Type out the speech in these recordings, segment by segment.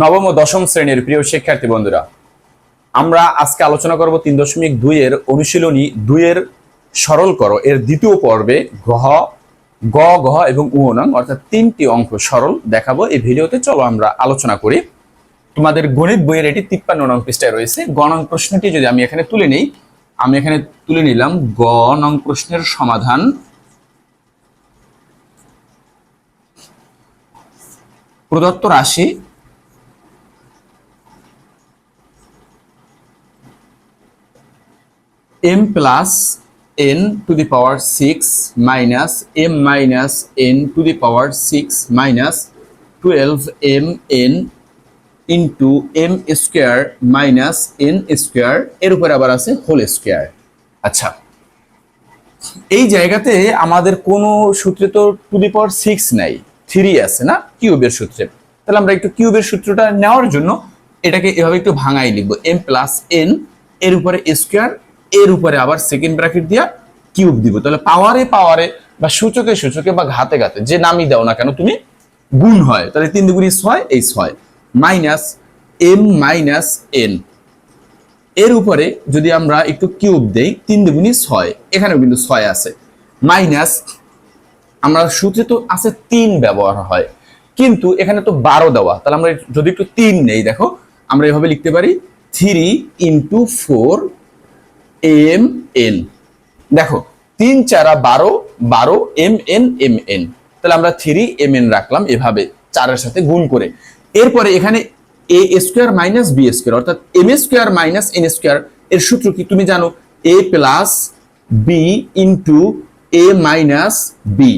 নবম ও দশম শ্রেণির প্রিয় শিক্ষার্থী বন্ধুরা, আমরা আজকে আলোচনা করব তিন দশমিক দুইয়ের অনুশীলনী দুইয়ের সরল করো, এর দ্বিতীয় পর্বে গহ গ গহ এবং উনং অর্থাৎ তিনটি অঙ্ক সরল দেখাবো। এই ভিডিওতে চলো আমরা আলোচনা করি। তোমাদের গণিত বইয়ের এটি তিপ্পান্ন নং পৃষ্ঠায় রয়েছে। গ নং প্রশ্নটি যদি আমি এখানে তুলে নিই, আমি এখানে তুলে নিলাম গ নং প্রশ্নের সমাধান। প্রদত্ত রাশি m plus n to the power six minus M minus N to the power six minus twelve M N into M square minus N square এর উপরে আবার আছে হোল স্কোয়ার আচ্ছা এই জায়গাতে আমাদের কোনো সূত্রে তো টু দি পাওয়ার সিক্স নাই থ্রি আছে না, কিউবের সূত্রে। তাহলে আমরা একটু কিউবের সূত্রটা নেওয়ার জন্য এটাকে এভাবে একটু ভাঙাই লিখব। এম প্লাস এন এর উপরে স্কোয়ার এর উপরে আবার সেকেন্ড ব্র্যাকেট দিয়া কিউব দিব। তাহলে পাওয়ারে পাওয়ারে বা সূচকে সূচকে বা ঘাতে ঘাতে, যে নামই দাও না কেন, তুমি গুণ হয়। তাহলে তিন দুগুণি ছয় এই ছয় মাইনাস এম মাইনাস এন এর উপরে যদি আমরা একটু কিউব দেই, তিন দুগুণি ছয় এখানেও কিন্তু ছয় আছে। মাইনাস আমরা সূত্রে তো আছে তিন ব্যবহার হয়। কিন্তু এখানে তো বারো দেওয়া। তাহলে আমরা যদি একটু তিন নেই, দেখো, আমরা এভাবে লিখতে পারি three into four M N দেখো, তিন চারা বারো বারো এম এন এম এন তাহলে আমরা থ্রি এম এন রাখলাম এভাবে, চারের সাথে গুণ করে। এরপরে এখানে A square minus B square, অর্থাৎ M square minus N square, এর সূত্র কি তুমি জানো? A plus B into A minus B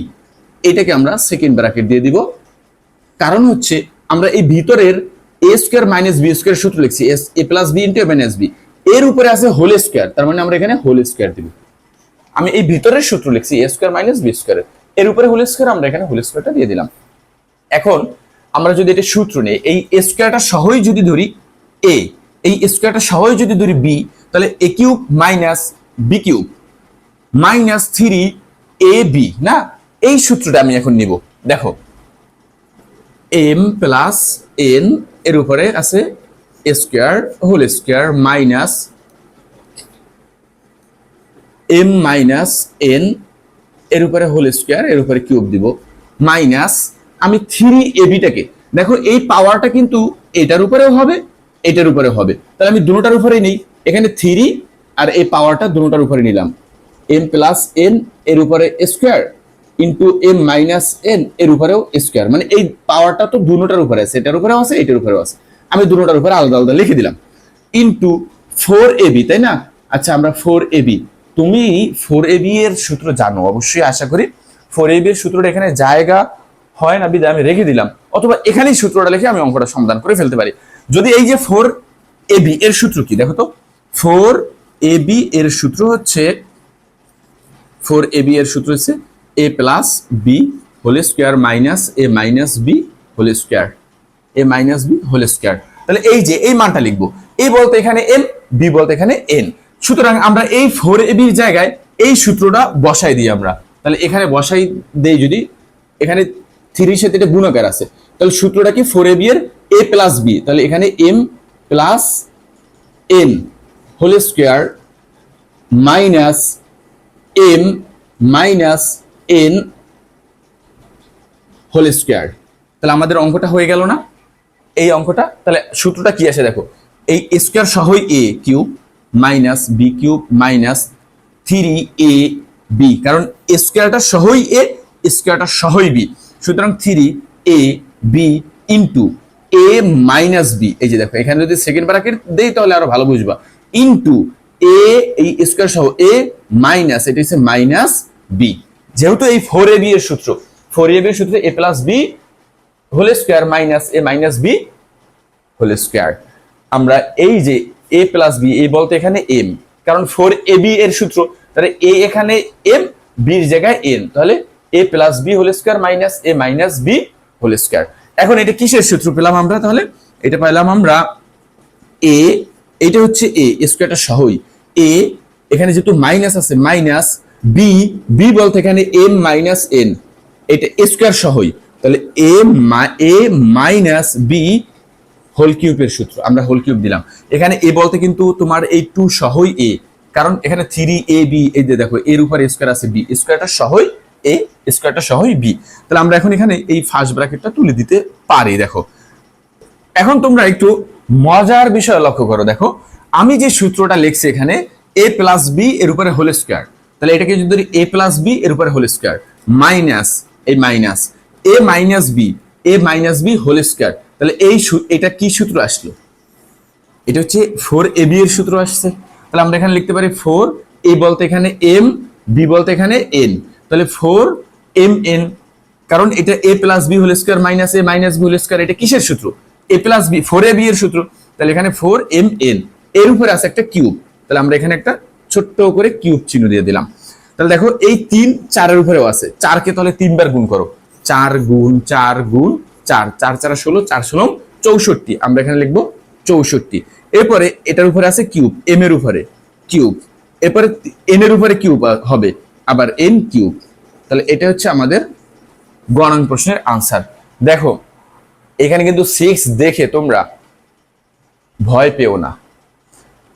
এটাকে আমরা সেকেন্ড ব্র্যাকেট দিয়ে দিব। কারণ হচ্ছে, আমরা এই ভিতরের A square minus B square সূত্র লিখছি A plus B into A minus B এর উপরে আছে হোল স্কোয়ার, তার মানে আমরা এখানে হোল স্কোয়ার দিব। আমি এই ভিতরের সূত্র লিখছি A square minus B square এর। উপরে হোল স্কোয়ার, আমরা এখানে হোল স্কোয়ারটা দিয়ে দিলাম। এখন আমরা যদি এটা সূত্র নেই, এই স্কোয়ারটা সহই যদি ধরি এ এই স্কোয়ারটা সহই যদি ধরি বি তাহলে A cube minus B cube minus three A B না? এই সূত্রটা আমি এখন নিব। দেখো এম প্লাস এন এর উপরে আছে square whole square minus M minus N এর উপরে হোল স্কোয়ার এর উপরে কিউব দিব। মাইনাস আমি থ্রি এবিটাকে দেখো এই পাওয়ারটা কিন্তু এটার উপরেও হবে, এটার উপরে হবে। তাহলে আমি দুটোটার উপরেই নেই, এখানে থ্রি আর এই পাওয়ারটা দুটোটার উপরে নিলাম। এম প্লাস এন এর উপরে square into M minus N এর উপরেও স্কোয়ার মানে এই পাওয়ারটা তো দুটোটার উপরে আছে, এটার উপরেও আছে, এটার উপরেও আছে। আমি দুটোটার উপরে আলাদা আলাদা লিখে দিলাম। ইন্টু ফোর এবি তাই না? আচ্ছা আমরা ফোর এবি তুমি ফোর এবি এর সূত্র জানো, অবশ্যই আশা করি। ফোর এবি এর সূত্রটা এখানে জায়গা হয় না বিদায় আমি রেখে দিলাম। অথবা এখানেই সূত্রটা লিখে আমি অঙ্কটা সমাধান করে ফেলতে পারি। যদি এই যে ফোর এবি এর সূত্র কি, দেখো তো? ফোর এবি এর সূত্র হচ্ছে ফোর এবি এর সূত্র হচ্ছে A plus B whole square minus A minus B whole square A minus B whole square তাহলে এই যে, এই মানটা লিখব। এ বলতে এখানে এম বি বলতে এখানে এন সুতরাং আমরা এই ফোর এ বির জায়গায় এই সূত্রটা বসাই দিই আমরা। তাহলে এখানে বসাই দেই যদি, এখানে থ্রির সাথে এটা গুণকার আছে। তাহলে সূত্রটা কি ফোর এ বি এর? এ প্লাস বি তাহলে এখানে M plus N whole square minus M minus N whole square তাহলে আমাদের অঙ্কটা হয়ে গেল না? এই অঙ্কটা, তাহলে সূত্রটা কি আসে দেখো? এই square সহই A cube minus B cube minus three A B কারণ স্কোয়ারটা সহই এ স্কোয়ারটা সহই বি সুতরাং three A B into A minus B এই যে দেখো, এখানে যদি সেকেন্ড ব্র্যাকেট দেই তাহলে আরও ভালো বুঝবা। ইন্টু এ এই স্কোয়ার সহ এ মাইনাস এটা হচ্ছে মাইনাস বি যেহেতু এই ফোর এ বি এর সূত্র ফোর এ বি এর সূত্রে A plus B whole square minus A minus B whole square. আমরা এই যে এ প্লাস বি, এ বলতে এখানে এম। কারণ ফোর এ বি এর সূত্র, তাহলে এ এখানে এম, বির জায়গায় এন। তাহলে A plus B whole square minus A minus B whole square. এখন এটা কিসের সূত্র পেলাম আমরা তাহলে? এটা পেলাম আমরা এ, এটা হচ্ছে এ স্কোয়ারটা সহই। এ, এখানে যেহেতু মাইনাস আছে, মাইনাস বি বি বলতে এখানে এম মাইনাস এন। এটা স্কোয়ার সহই। তাহলে A A minus B whole কিউবের সূত্র, আমরা হোল কিউব দিলাম। এখানে এ বলতে কিন্তু তোমার এই টু সহই এ কারণ এখানে থ্রি এ বি এই যে দেখো এর উপর স্কোয়ার আছে বি স্কোয়ারটা সহই এ স্কোয়ারটা সহই বি তাহলে আমরা এখন এখানে এই ফার্স্ট ব্র্যাকেটটা তুলে দিতে পারি, দেখো। এখন তোমরা একটু মজার বিষয় লক্ষ্য করো, দেখো। আমি যে সূত্রটা লিখছি এখানে এ প্লাস বি এর উপরে হোল স্কোয়ার তাহলে এটাকে যদি ধরি এ প্লাস বি এর উপরে হোল স্কোয়ার মাইনাস এই minus A minus B A minus B whole square তাহলে এই এটা কি সূত্র আসলো? এটা হচ্ছে ফোর এ বি এর সূত্র আসছে। তাহলে আমরা এখানে লিখতে পারি ফোর এ বলতে এখানে এম বি বলতে এখানে এন তাহলে ফোর এম এন কারণ এটা A plus B whole square minus A minus B whole square এটা কিসের সূত্র? A plus B four A B এর সূত্র। তাহলে এখানে ফোর এম এন এর উপরে আছে একটা কিউব তাহলে আমরা এখানে একটা ছোট্ট করে কিউব চিহ্ন দিয়ে দিলাম। তাহলে দেখো এই তিন চারের উপরেও আছে। চারকে তাহলে তিনবার গুণ করো। চার গুণ চার গুণ, চার চার চার, ষোলো চার, ষোলো, চৌষট্টি। আমরা এখানে লিখব চৌষট্টি। এরপরে এটার উপরে আছে কিউব এম এর উপরে কিউব। এরপরে এন এর উপরে কিউব হবে, আবার এন কিউব। তাহলে এটা হচ্ছে আমাদের গণন প্রশ্নের আনসার দেখো, এখানে কিন্তু সিক্স দেখে তোমরা ভয় পেও না।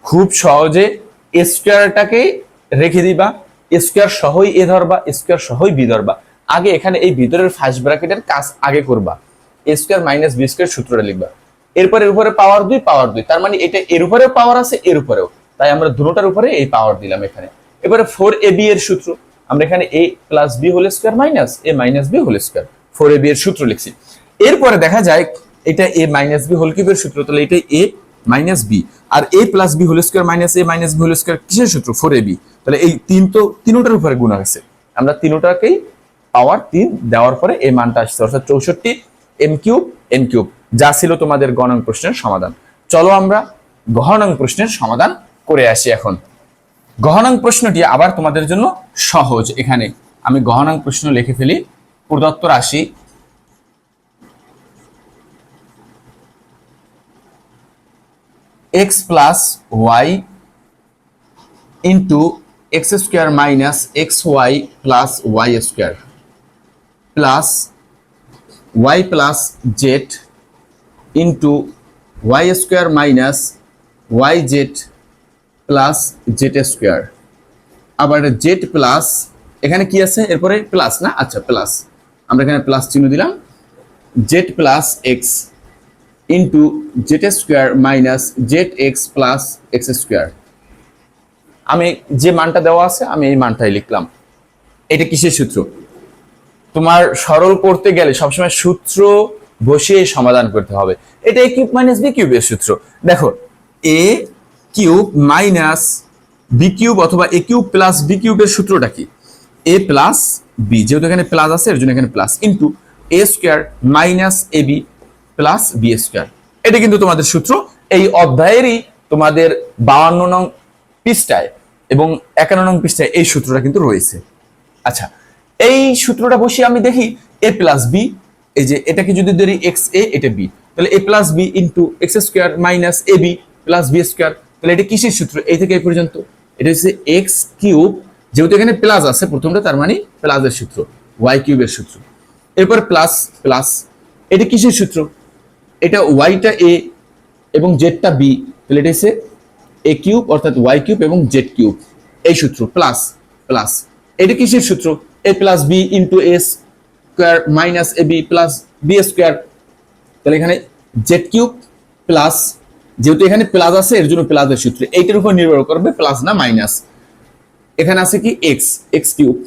খুব সহজে স্কোয়ারটাকে রেখে দিবা স্কোয়ার সহই এ ধরবা স্কোয়ার সহই বি ধরবা। আগে এখানে এই ভিতরের ফার্স্ট ব্র্যাকেটের কাজ আগে করবা। স্কোয়ার মাইনাস বি স্কোয়ার সূত্রটা লিখবা। এরপর এর উপরে পাওয়ার দুই পাওয়ার দুই। তার মানে এটা এর উপরেও পাওয়ার আছে, এর উপরেও। তাই আমরা দুটোটার উপরে এই পাওয়ার দিলাম এখানে। এবারে ফোর এ বি এর সূত্র। আমরা এখানে A plus B whole square minus A minus B whole square four A B এর সূত্র লিখছি। এরপরে দেখা যায়, এটা এ মাইনাস বি হোল কিউবের সূত্র, তাহলে এটা A minus B R A plus B whole square minus A minus B whole square কিসের সূত্র? ফোর এ বি তাহলে এই তিন তো তিনোটার উপরে গুণ আছে আমরা তিনোটাকেই পাওয়ার তিন দেওয়ার পরে এই মানটা আসছে অর্থাৎ চৌষট্টি এম কিউব এন কিউব যা ছিল তোমাদের গণন প্রশ্নের সমাধান। চলো আমরা গহনাং প্রশ্নের সমাধান করে আসি এখন। গহনাং প্রশ্নটি আবার তোমাদের জন্য সহজ। এখানে আমি গহনাং প্রশ্ন লিখে ফেলি। প্রদত্ত রাশি X plus Y into X square minus X Y plus Y square plus Y plus Z into Y square minus Y Z plus Z square আবার জেড প্লাস এখানে কি আছে? এরপরে প্লাস না? আচ্ছা প্লাস আমরা এখানে প্লাস চিহ্ন দিলাম। Z plus X into Z square minus Z X plus X square আমি যে মানটা দেওয়া আছে, আমি এই মানটাই লিখলাম। এটা কিসের সূত্র? তোমার সরল করতে গেলে সবসময় সূত্র বসিয়ে সমাধান করতে হবে। এটা এ কিউব মাইনাস বি কিউবের সূত্র। দেখো A cube minus B cube অথবা এ কিউব প্লাস বি কিউবের সূত্রটা কি? এ প্লাস বি যেহেতু এখানে প্লাস আছে, এর জন্য এখানে প্লাস। কিন্তু A square minus A B plus B square. এটা কিন্তু তোমাদের সূত্র। এই অধ্যায়েরই তোমাদের বাউান্ন নং পৃষ্ঠায় এবং একান্ন নং পৃষ্ঠায় এই সূত্রটা কিন্তু রয়েছে। আচ্ছা এই সূত্রটা বসিয়ে আমি দেখি এ প্লাস বি এই যে এটাকে যদি ধরি এক্স এ এটা বি তাহলে A plus B into X square minus A B plus B square তাহলে এটা কিসের সূত্র? এই থেকে এই পর্যন্ত। এটা হচ্ছে এক্স কিউব যেহেতু এখানে প্লাস আছে, প্রথমটা তার মানে প্লাসের সূত্র ওয়াই কিউবের সূত্র। এরপর প্লাস প্লাস এটা কিসের সূত্র? এটা ওয়াইটা এ এবং জেডটা বি তাহলে এটা হচ্ছে এ কিউব অর্থাৎ ওয়াই কিউব এবং জেড কিউব এই সূত্র প্লাস প্লাস এটা কিসের সূত্র? A plus B into A square minus A B plus B square তাহলে এখানে জেড কিউব প্লাস যেহেতু এখানে প্লাস আছে, এর জন্য প্লাসের সূত্র। এইটার উপর নির্ভর করবে প্লাস না মাইনাস এখানে আছে কি এক্স এক্স কিউব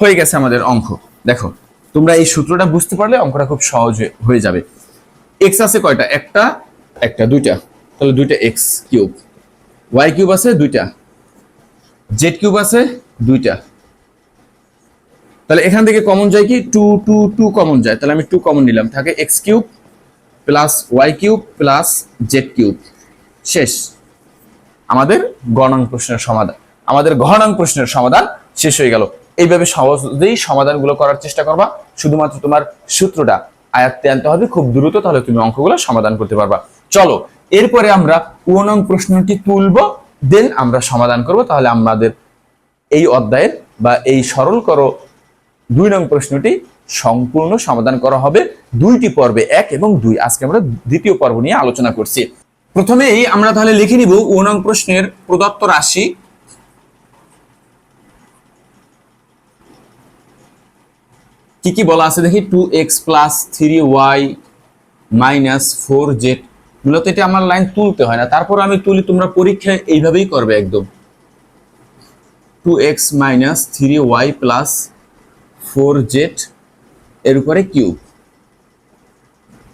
হয়ে গেছে আমাদের অঙ্ক। দেখো, তোমরা এই সূত্রটা বুঝতে পারলে অঙ্কটা খুব সহজ হয়ে- হয়ে যাবে। এক্স আছে কয়টা? একটা একটা, দুইটা। তাহলে দুইটা এক্স কিউব ওয়াই কিউব আছে দুইটা। জেড কিউব আছে দুইটা। তাহলে এখান থেকে কমন যায় কি? টু টু টু কমন যায়। তাহলে আমি টু কমন নিলাম। থাকে X cube plus Y cube plus Z cube শেষ। আমাদের গণাঙ্ক প্রশ্নের সমাধান। আমাদের গহনাঙ্ক প্রশ্নের সমাধান শেষ হয়ে গেল। এইভাবে সহজেই সমাধানগুলো করার চেষ্টা করবা। শুধুমাত্র তোমার সূত্রটা আয়াত্তে আনতে হবে। খুব দ্রুত তাহলে তুমি অঙ্কগুলো সমাধান করতে পারবা। চলো, এরপরে আমরা উনং প্রশ্নটি তুলব। দেন আমরা সমাধান করব। তাহলে আমাদের এই অধ্যায়ের বা এই সরল করো দুই নং প্রশ্নটি সম্পূর্ণ সমাধান করা হবে দুইটি পর্বে এক এবং দুই। আজকে আমরা দ্বিতীয় পর্ব নিয়ে আলোচনা করছি। প্রথমেই আমরা তাহলে লিখে নিব নং প্রশ্নের প্রদত্ত রাশি। কি কি বলা আছে দেখি? Two X plus three Y minus four Z মূলত এটা আমার লাইন তুলতে হয় না। তারপর আমি তুলি, তোমরা পরীক্ষায় এইভাবেই করবে একদম। Two X minus three Y plus four Z এর উপরে cube.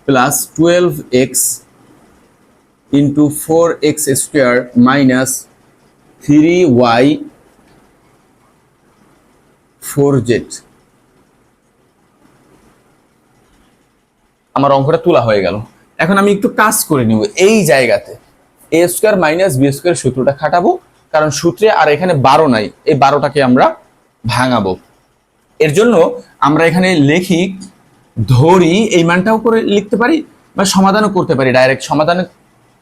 Plus twelve X into four X square minus three Y four Z. আমার অঙ্কটা তোলা হয়ে গেল। এখন আমি একটু কাজ করে নিব এই জায়গাতে। A square minus b square সূত্রটা খাটাবো, কারণ সূত্রে আর এখানে বারো নাই, এই বারোটাকে আমরা ভাঙাবো। এর জন্য আমরা এখানে লেখি, ধরি, এই মানটাও করে লিখতে পারি বা সমাধানও করতে পারি। ডাইরেক্ট সমাধানের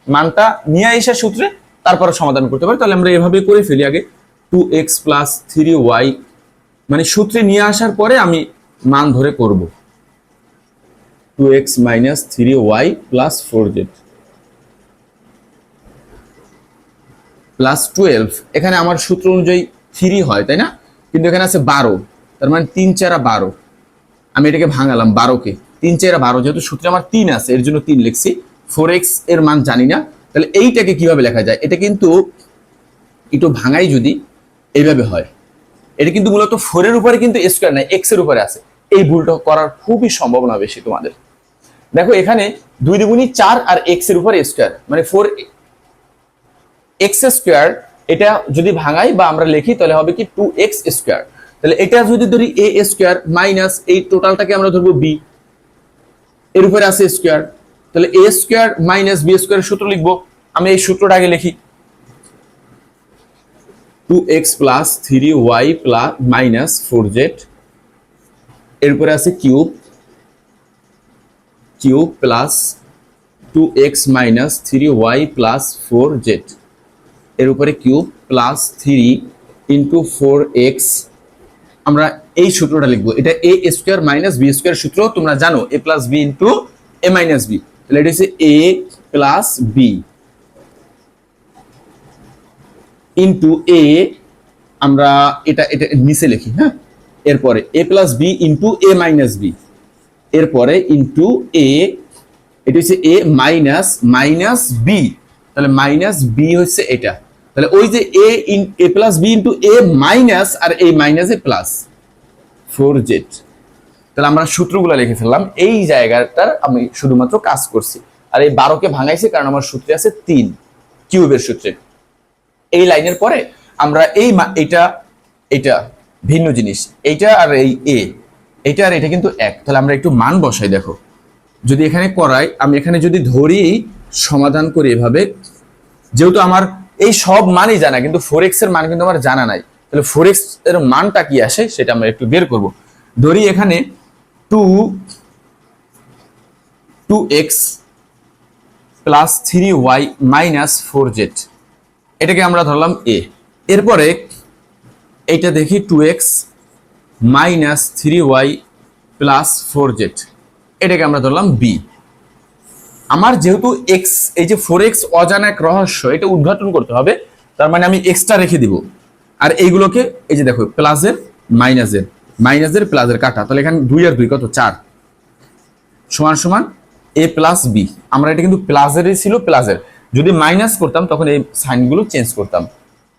মানটা নিয়ে এসে সূত্রে তারপরে সমাধান করতে পারি। তাহলে আমরা এভাবে করে ফেলি আগে। Two x plus three y মানে সূত্রে নিয়ে আসার পরে আমি মান ধরে করব। Two x minus three y plus four z plus twelve এখানে আমার সূত্র অনুযায়ী থ্রি হয়, তাই না? কিন্তু এখানে আছে বারো। তার মানে তিন চারা বারো। আমি এটাকে ভাঙালাম বারোকে। তিন চারা বারো, যেহেতু সূত্রে আমার তিন আছে, এর জন্য তিন লিখছি। ফোর এক্সের মান জানি না। তাহলে এইটাকে কীভাবে লেখা যায়? এটা কিন্তু একটু ভাঙাই যদি এইভাবে হয়। এটা কিন্তু মূলত ফোরের উপরে কিন্তু স্কোয়ার নাই এক্সের উপরে আছে। এই ভুলটা করার খুবই সম্ভাবনা বেশি তোমাদের। দেখো, এখানে দুই দুগুণী চার আর এক্সের উপরে স্কোয়ার মানে ফোর এক্স স্কোয়ার এটা যদি ভাঙাই বা আমরা লিখি, তাহলে হবে কি টু এক্স স্কোয়ার তাহলে এটা যদি ধরি এ স্কোয়ার মাইনাস এই টোটালটাকে আমরা ধরবো বি এর উপরে আছে স্কোয়ার তাহলে a square minus b square সূত্র লিখব। আমি এই সূত্রটা আগে লিখি। Two x plus three y plus minus four z এরপরে আছে cube cube plus two x minus three y plus four z এর উপরে cube plus three into four x আমরা এই সূত্রটা লিখব। এটা a square minus b square সূত্র, তোমরা জানো a plus b into a minus b তাহলে এটা হচ্ছে a plus b into a আমরা এটা এটা নিচে লিখি হ্যাঁ? এরপরে a plus b into a minus b এরপরে ইন্টু এ এটা হচ্ছে এ মাইনাস মাইনাস বি তাহলে মাইনাস বি হচ্ছে এটা। তাহলে ওই যে a in a plus b into a minus আর এই minus a plus four z তাহলে আমরা সূত্রগুলো লিখে ফেললাম। এই জায়গাটার আমি শুধুমাত্র কাজ করছি। আর এই বারোকে ভাঙাইছে কারণ আমার সূত্রে আছে তিন। কিউবের সূত্রে। এই লাইনের পরে আমরা এই এটা এটা ভিন্ন জিনিস। এইটা আর এই এ এটা আর এটা কিন্তু এক। তাহলে আমরা একটু মান বসাই, দেখো। যদি এখানে করাই, আমি এখানে যদি ধরি, সমাধান করি এভাবে। যেহেতু আমার এই সব মানই জানা, কিন্তু ফোর এক্সের মান কিন্তু আমার জানা নাই। তাহলে ফোর এক্সের মানটা কি আসে সেটা আমরা একটু বের করব। ধরি এখানে two two x plus three y minus four z এটাকে আমরা ধরলাম এ এরপরে এইটা দেখি two x minus three y plus four z এটাকে আমরা ধরলাম বি আমার যেহেতু এক্স এই যে ফোর এক্স অজানা এক রহস্য, এটা উদ্ঘাটন করতে হবে, তার মানে আমি এক্সট্রা রেখে দিব। আর এইগুলোকে, এই যে দেখো প্লাসের মাইনাসের মাইনাসের প্লাসের কাটা, তাহলে এখানে দুই আর দুই, কত? চার। সমান সমান এ প্লাস বি আমরা এটা কিন্তু প্লাসেরই ছিল প্লাসের যদি মাইনাস করতাম, তখন এই সাইনগুলো চেঞ্জ করতাম।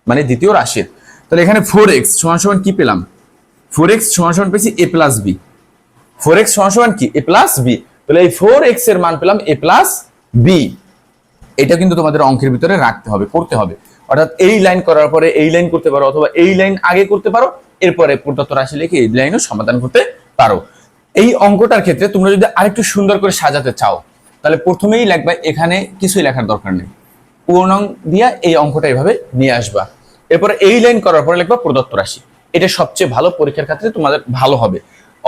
মানে দ্বিতীয় রাশির। তাহলে এখানে ফোর এক্স সমান সমান কি পেলাম? ফোর এক্স সমান সমান পেয়েছি a plus b four x সমান সমান কি? এ প্লাস বি তাহলে এই ফোর এক্সের মান পেলাম এ প্লাস বি এটা কিন্তু তোমাদের অঙ্কের ভিতরে রাখতে হবে, করতে হবে। অর্থাৎ এই লাইন করার পরে এই লাইন করতে পারো অথবা এই লাইন আগে করতে পারো, এরপরে প্রদত্ত রাশি লিখে এই লাইনও সমাধান করতে পারো। এই অঙ্কটার ক্ষেত্রে তোমরা যদি আরেকটু সুন্দর করে সাজাতে চাও, তাহলে প্রথমেই লিখবা এখানে কিছুই লেখার দরকার নেই। পূর্ণাং দিয়া এই অঙ্কটা এভাবে নিয়ে আসবা। এরপরে এই লাইন করার পরে লিখবা প্রদত্ত রাশি। এটা সবচেয়ে ভালো পরীক্ষার ক্ষেত্রে তোমাদের ভালো হবে।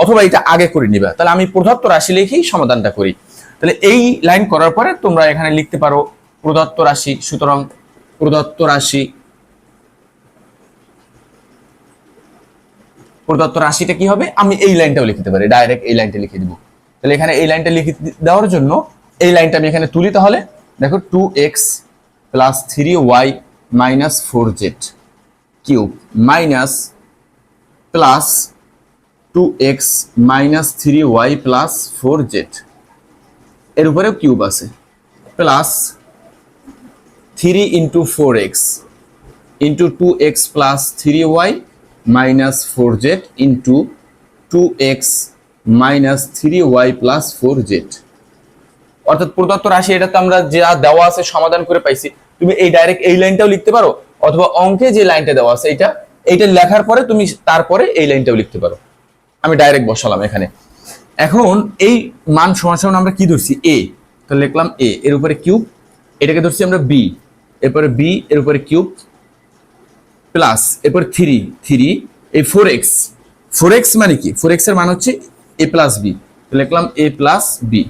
অথবা এটা আগে করে নিবা। তাহলে আমি প্রদত্ত রাশি লিখেই সমাধানটা করি। তাহলে এই লাইন করার পরে তোমরা এখানে লিখতে পারো, প্রদত্ত রাশি, সুতরাং প্রদত্ত রাশি, প্রদত্ত রাশিটা কি হবে? আমি এই লাইনটাও লিখতে পারি ডাইরেক্ট এই লাইনটা লিখে দিব। তাহলে এখানে এই লাইনটা লিখে দেওয়ার জন্য এই লাইনটা আমি এখানে তুলি তাহলে, দেখো two x plus three y minus four z cube minus plus two x minus three y plus four z এর উপরেও কিউব আছে। Plus three into four x into two x plus three y minus four z into two x minus three y plus four z অর্থাৎ প্রদত্ত রাশি এটাতে আমরা যা দেওয়া আছে সমাধান করে পাইছি। তুমি এই ডাইরেক্ট এই লাইনটাও লিখতে পারো, অথবা অঙ্কে যে লাইনটা দেওয়া আছে এটা এইটা লেখার পরে তুমি তারপরে এই লাইনটাও লিখতে পারো। আমি ডাইরেক্ট বসালাম এখানে। এখন এই মান সমান সমান আমরা কি ধরছি? এ তো লিখলাম এ এর উপরে কিউব, এটাকে ধরছি আমরা বি এরপরে বি এর উপরে কিউব প্লাস এরপর থ্রি থ্রি এই ফোর এক্স ফোর এক্স মানে কি? ফোর এক্সের মান হচ্ছে এ প্লাস বি লিখলাম এ প্লাস বি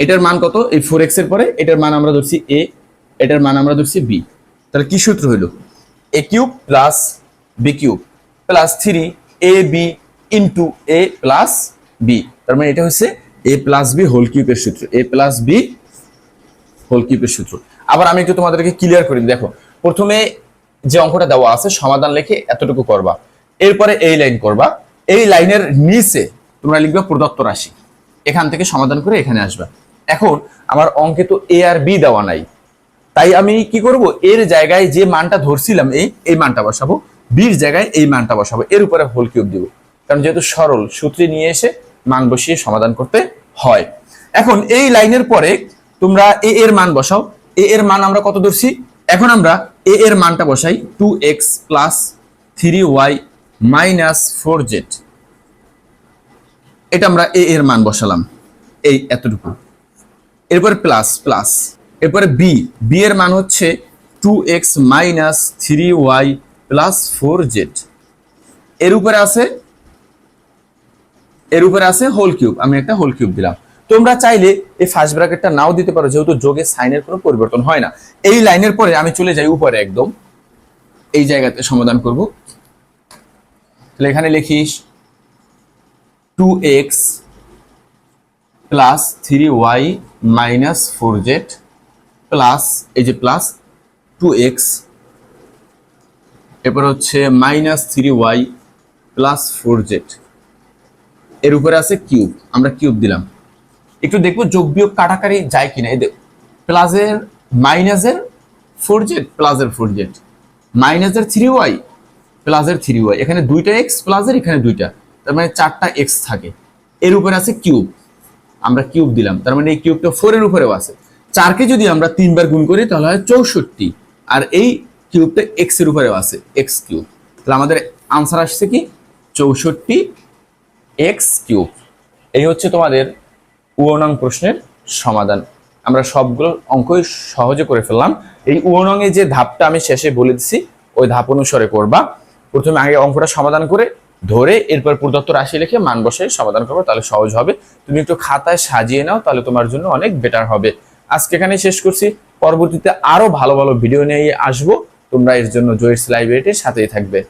এটার মান কত? এই ফোর এক্সের পরে এটার মান আমরা ধরছি এ এটার মান আমরা ধরছি বি তাহলে কি সূত্র হইল? A cube plus b cube plus three a b into a plus b তার মানে এটা হচ্ছে এ প্লাস বি হোল কিউবের সূত্র। এ প্লাস বি হোল কিউবের সূত্র। আবার আমি একটু তোমাদেরকে ক্লিয়ার করি দেখো, প্রথমে যে অঙ্কটা দেওয়া আছে, সমাধান লিখে এতটুকু করবা। এরপরে এই লাইন করবা। এই লাইনের নিচে তোমরা লিখবে প্রদত্ত রাশি। এখান থেকে সমাধান করে এখানে আসবা। এখন আমার অঙ্কে তো এ আর বি দেওয়া নাই। তাই আমি কি করব? এর জায়গায় যে মানটা ধরছিলাম এই এই মানটা বসাবো। বির জায়গায় এই মানটা বসাবো। এর উপরে হোল কিউব দিব। কারণ যেহেতু সরল, সূত্রে নিয়ে এসে মান বসিয়ে সমাধান করতে হয়। এখন এই লাইনের পরে তোমরা এ এর মান বসাও। এ এর মান আমরা কত ধরছি? এখন আমরা এ এর মানটা বসাই two x plus three y minus four z এটা আমরা এ এর মান বসালাম, এই এতটুকু। এরপরে প্লাস প্লাস এরপরে বি বি এর মান হচ্ছে two x minus three y plus four z এর উপরে আছে এর উপরে আছে হোল কিউব আমি একটা হোল কিউব দিলাম। তোমরা চাইলে এই ফার্স্ট ব্র্যাকেটটা নাও দিতে পারো, যেহেতু যোগে সাইনের কোনো পরিবর্তন হয় না। এই লাইনের পরে আমি চলে যাই উপরে একদম। এই জায়গাতে সমাধান করব। তাহলে এখানে লিখিস two x plus three y minus four z plus এই যে প্লাস টু এক্স এরপর হচ্ছে minus three y plus four z এর উপরে আছে কিউব আমরা কিউব দিলাম। একটু দেখব যোগ বিয়োগ কাটাকারি যায় কিনা। এই দেখ, প্লাসের মাইনাসের ফোর জেড প্লাসের ফোর জেড মাইনাসের থ্রি ওয়াই প্লাসের থ্রি ওয়াই এখানে দুইটা এক্স প্লাসের এখানে দুইটা। তার মানে চারটা এক্স থাকে। এর উপরে আছে কিউব আমরা কিউব দিলাম। তার মানে এই কিউবটা ফোর এর উপরেও আছে। চারকে যদি আমরা তিনবার গুণ করি, তাহলে হয় চৌষট্টি। আর এই কিউবটা এক্সের উপরেও আছে এক্স কিউব তাহলে আমাদের আনসার আসছে কি? চৌষট্টি এক্স কিউব। এই হচ্ছে তোমাদের উয়নং প্রশ্নের সমাধান। আমরা সবগুলো অঙ্কই সহজে করে ফেললাম। এই উয়নং এ যে ধাপটা আমি শেষে বলে দিছি, ওই ধাপ অনুসারে করবা। প্রথমে আগে অঙ্কটা সমাধান করে ধরে এরপর প্রদত্ত রাশি লিখে মান বসে সমাধান করবে, তাহলে সহজ হবে। তুমি একটু খাতায় সাজিয়ে নাও, তাহলে তোমার জন্য অনেক বেটার হবে। আজকে এখানে শেষ করছি। পরবর্তীতে আরও ভালো ভালো ভিডিও নিয়ে আসব। তোমরা এর জন্য জয়েস লাইব্রেরিটির সাথেই থাকবে।